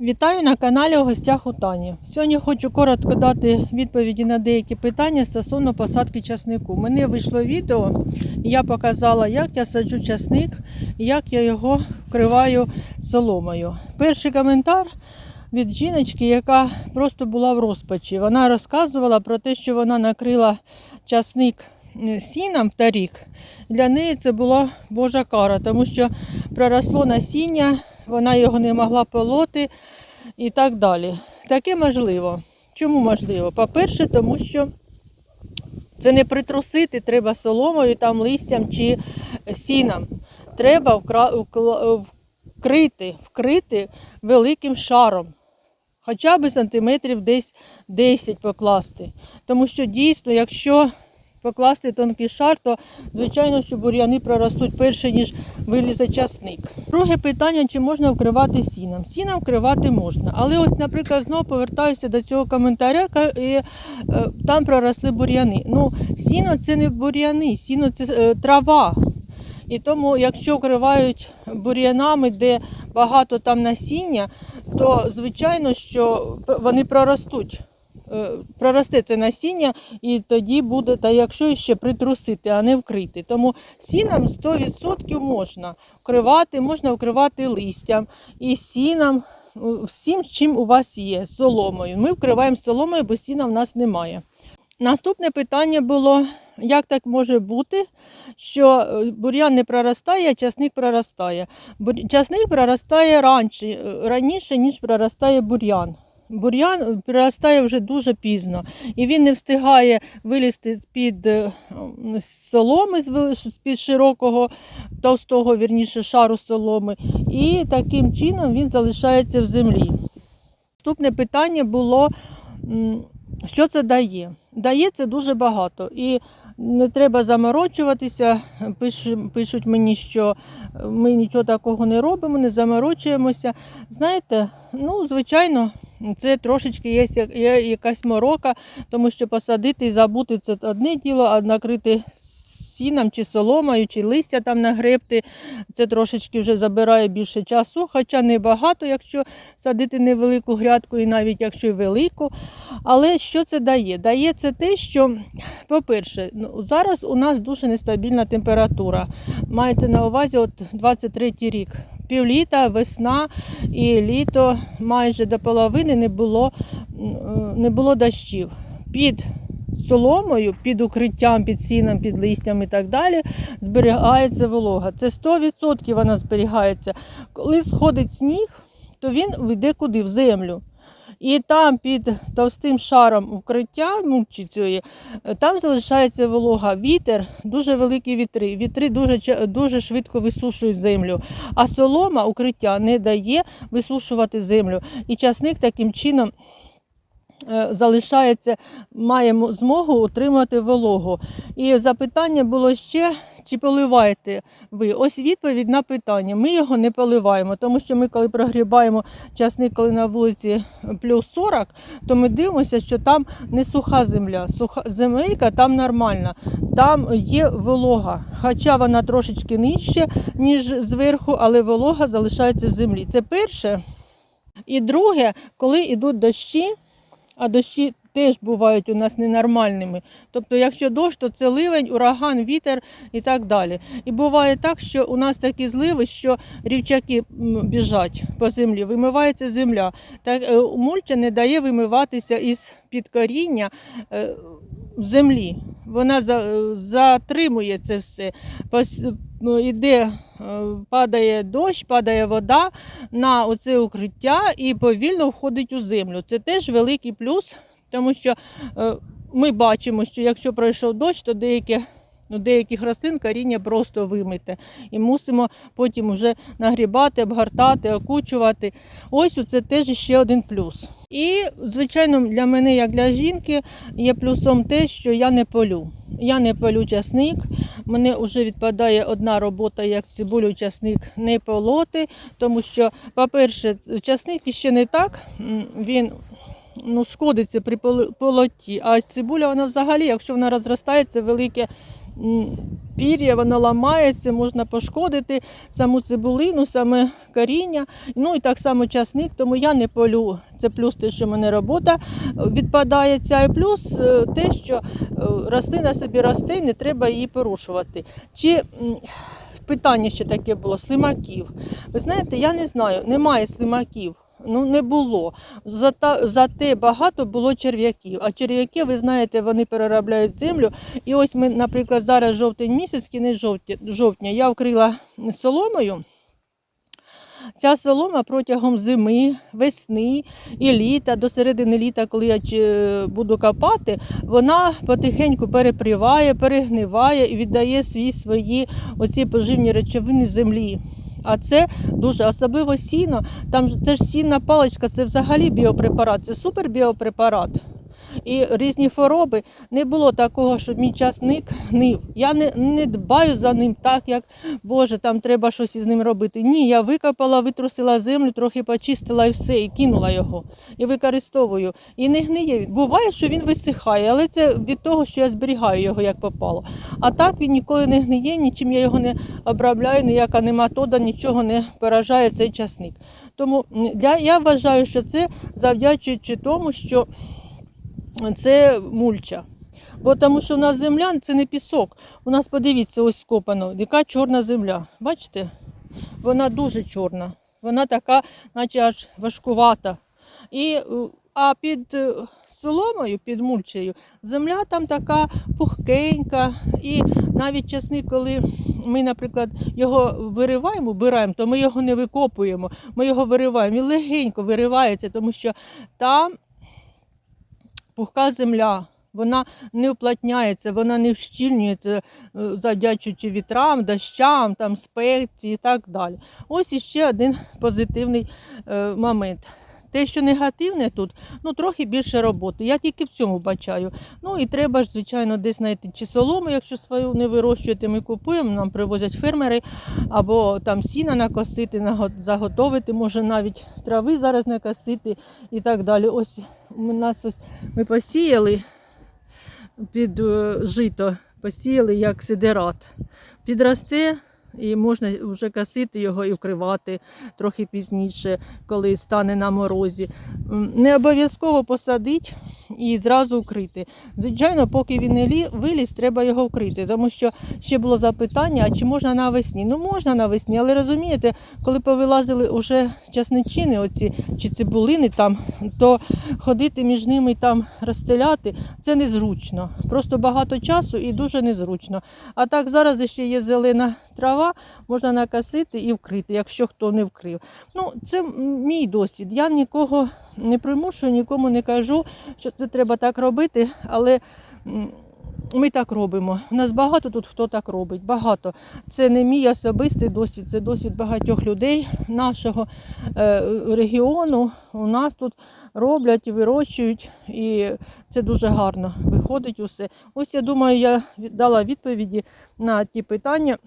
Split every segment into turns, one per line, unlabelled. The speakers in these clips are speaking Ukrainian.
Вітаю на каналі у гостях у Тані. Сьогодні хочу коротко дати відповіді на деякі питання стосовно посадки часнику. Мене вийшло відео, я показала, як я саджу часник як я його вкриваю соломою. Перший коментар від жіночки, яка просто була в розпачі. Вона розказувала про те, що вона накрила часник е, сіном в торік. Для неї це була божа кара, тому що проросло насіння, вона його не могла полоти і так далі. Таке можливо. Чому можливо? По-перше, тому що це не притрусити треба соломою, там листям чи сіном. Треба вкра- вкрити, вкрити великим шаром. Хоча б сантиметрів десь 10 покласти. Тому що дійсно, якщо покласти тонкий шар, то звичайно, що бур'яни проростуть перше, ніж вилізе часник. Друге питання, чи можна вкривати сіном. Сіном вкривати можна. Але ось, наприклад, знову повертаюся до цього коментаря, і, е, там проросли бур'яни. Ну, сіно це не бур'яни, сіно це е, трава. І тому, якщо вкривають бур'янами, де багато там насіння, то звичайно, що вони проростуть. Е, Проросте це насіння, і тоді буде, та якщо ще притрусити, а не вкрити. Тому сіном 100% можна вкривати, можна вкривати листям і сіном, всім, чим у вас є, соломою. Ми вкриваємо соломою, бо сіна в нас немає. Наступне питання було, як так може бути, що е, бур'ян не проростає, а часник проростає. Часник проростає раніше, е, раніше, ніж проростає бур'ян. Бур'ян проростає вже дуже пізно, і він не встигає вилізти з-під е, соломи, з-під широкого, товстого, вірніше, шару соломи, і таким чином він залишається в землі. Наступне питання було, що це дає? Дає це дуже багато. І не треба заморочуватися. Пиш- Пишуть мені, що ми нічого такого не робимо, не заморочуємося. Знаєте, ну, звичайно, це трошечки є, якась морока, тому що посадити і забути це одне діло, а накрити сіном чи соломою, чи листя там нагребти, це трошечки вже забирає більше часу, хоча не багато, якщо садити невелику грядку, і навіть якщо й велику. Але що це дає? Дає це те, що, по-перше, ну, зараз у нас дуже нестабільна температура. Мається на увазі от 23 рік. Півліта, весна і літо майже до половини не було, не було дощів. Під соломою, під укриттям, під сіном, під листям і так далі зберігається волога. Це 100% вона зберігається. Коли сходить сніг, то він йде куди? В землю. І там під товстим шаром укриття ну, чи цієї, там залишається волога. Вітер, дуже великі вітри. Вітри дуже, дуже швидко висушують землю. А солома укриття не дає висушувати землю. І часник таким чином залишається, має мо- змогу утримати вологу. І запитання було ще, чи поливаєте ви? Ось відповідь на питання. Ми його не поливаємо, тому що ми, коли прогрібаємо часник, коли на вулиці плюс 40, то ми дивимося, що там не суха земля. Суха земелька там нормальна, там є волога. Хоча вона трошечки нижче, ніж зверху, але волога залишається в землі. Це перше. І друге, коли йдуть дощі, а дощі теж бувають у нас ненормальними. Тобто, якщо дощ, то це ливень, ураган, вітер і так далі. І буває так, що у нас такі зливи, що рівчаки біжать по землі, вимивається земля. Так е, мульча не дає вимиватися із під коріння е, в землі. Вона е, затримує це все. Пос- ну, е, падає дощ, падає вода на оце укриття і повільно входить у землю. Це теж великий плюс, тому що е, ми бачимо, що якщо пройшов дощ, то деякі. Ну, деяких рослин коріння просто вимите. І мусимо потім вже нагрібати, обгортати, окучувати. Ось це теж ще один плюс. І, звичайно, для мене, як для жінки, є плюсом те, що я не полю. Я не полю часник. Мене вже відпадає одна робота, як цибулю часник не полоти, тому що, по-перше, часник ще не так, він ну, шкодиться при полоті, а цибуля вона взагалі, якщо вона розростається, велике пір'я, воно ламається, можна пошкодити саму цибулину, саме коріння. Ну і так само часник, тому я не полю. Це плюс те, що в мене робота відпадає ця, і плюс е, те, що е, рослина собі росте, не треба її порушувати. Чи питання ще таке було слимаків. Ви знаєте, я не знаю, немає слимаків. Ну, не було. Зате багато було черв'яків. А черв'яки, ви знаєте, вони переробляють землю. І ось ми, наприклад, зараз жовтень місяць, кінець жовтня, я вкрила соломою. Ця солома протягом зими, весни і літа, до середини літа, коли я буду копати, вона потихеньку перепріває, перегниває і віддає свої свої оці поживні речовини землі. А це дуже особливо сіно. Там ж- це ж сінна паличка, це взагалі біопрепарат, це супер біопрепарат. І різні хвороби. Не було такого, щоб мій часник гнив. Я не, не дбаю за ним так, як Боже, там треба щось із ним робити. Ні, я викопала, витрусила землю, трохи почистила і все, і кинула його. І використовую. І не гниє він. Буває, що він висихає, але це від того, що я зберігаю його як попало. А так він ніколи не гниє, нічим я його не обробляю, ніяка нематода, нічого не поражає цей часник. Тому я, я вважаю, що це завдячуючи тому, що це мульча. Бо тому що у нас земля це не пісок. У нас, подивіться, ось скопано, яка чорна земля. Бачите? Вона дуже чорна. Вона така, наче аж важкувата. І, е, а під е, соломою, під мульчею, земля там така пухкенька. І навіть часник, коли ми, наприклад, його вириваємо, вбираємо, то ми його не викопуємо, ми його вириваємо. Він легенько виривається, тому що там пухка земля. Вона не уплотняється, вона не вщільнюється, е, завдячуючи вітрам, дощам, там, спеці і так далі. Ось іще один позитивний е, момент. Те, що негативне тут, ну трохи більше роботи. Я тільки в цьому бачаю. Ну і треба ж, звичайно, десь знайти чи солому, якщо свою не вирощуєте, ми купуємо, нам привозять фермери, або там сіна накосити, заготовити, може навіть трави зараз накосити і так далі. Ось у нас ось ми посіяли під е, жито, посіяли як сидерат. Підросте і можна вже косити його і вкривати трохи пізніше, коли стане на морозі. Не обов'язково посадити і зразу вкрити. Звичайно, поки він не виліз, треба його вкрити, тому що ще було запитання, а чи можна навесні? Ну можна навесні, але розумієте, коли повилазили уже часничини, оці чи цибулини там, то ходити між ними там розстеляти це незручно. Просто багато часу і дуже незручно. А так зараз ще є зелена трава, можна накосити і вкрити, якщо хто не вкрив. Ну, це мій досвід. Я нікого не примушую, нікому не кажу, що це треба так робити, але. Ми так робимо. У нас багато тут хто так робить. Багато. Це не мій особистий досвід, це досвід багатьох людей нашого е, регіону. У нас тут роблять вирощують, і це дуже гарно виходить усе. Ось я думаю, я дала відповіді на ті питання.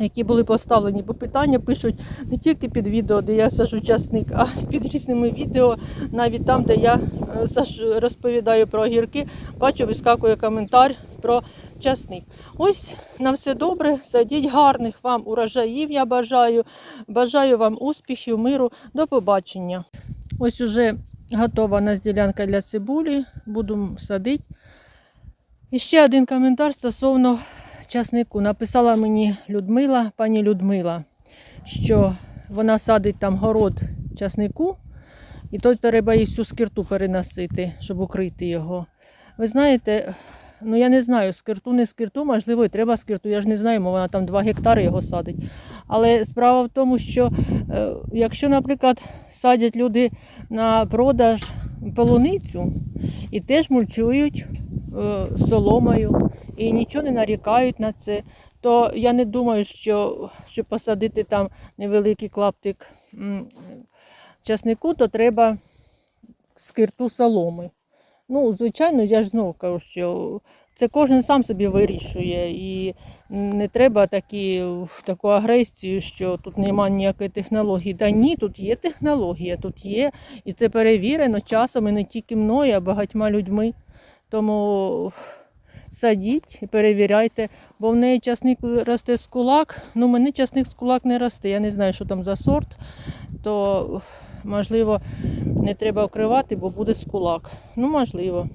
Які були поставлені, бо питання пишуть не тільки під відео, де я сажу часник, а під різними відео, навіть там, де я е, розповідаю про огірки, бачу, вискакує коментар про часник. Ось на все добре. Садіть гарних вам урожаїв. Я бажаю. Бажаю вам успіхів, миру. До побачення. Ось уже готова у ділянка для цибулі. Буду садити. І ще один коментар стосовно часнику. Написала мені Людмила, пані Людмила, що вона садить там город часнику, і то треба їй всю скирту переносити, щоб укрити його. Ви знаєте, ну я не знаю, скирту, не скирту, можливо, і треба скирту. Я ж не знаю, вона там 2 гектари його садить. Але справа в тому, що е, якщо, наприклад, садять люди на продаж полуницю і теж мульчують е, соломою і нічого не нарікають на це, то я не думаю, що щоб посадити там невеликий клаптик часнику, то треба скирту соломи. Ну, звичайно, я ж знову кажу, що це кожен сам собі вирішує. І не треба такі, таку агресію, що тут немає ніякої технології. Та ні, тут є технологія, тут є. І це перевірено часом і не тільки мною, а багатьма людьми. Тому садіть і перевіряйте, бо в неї часник росте з кулак. Ну, мене часник з кулак не росте. Я не знаю, що там за сорт, то можливо не треба вкривати, бо буде з кулак. Ну, можливо.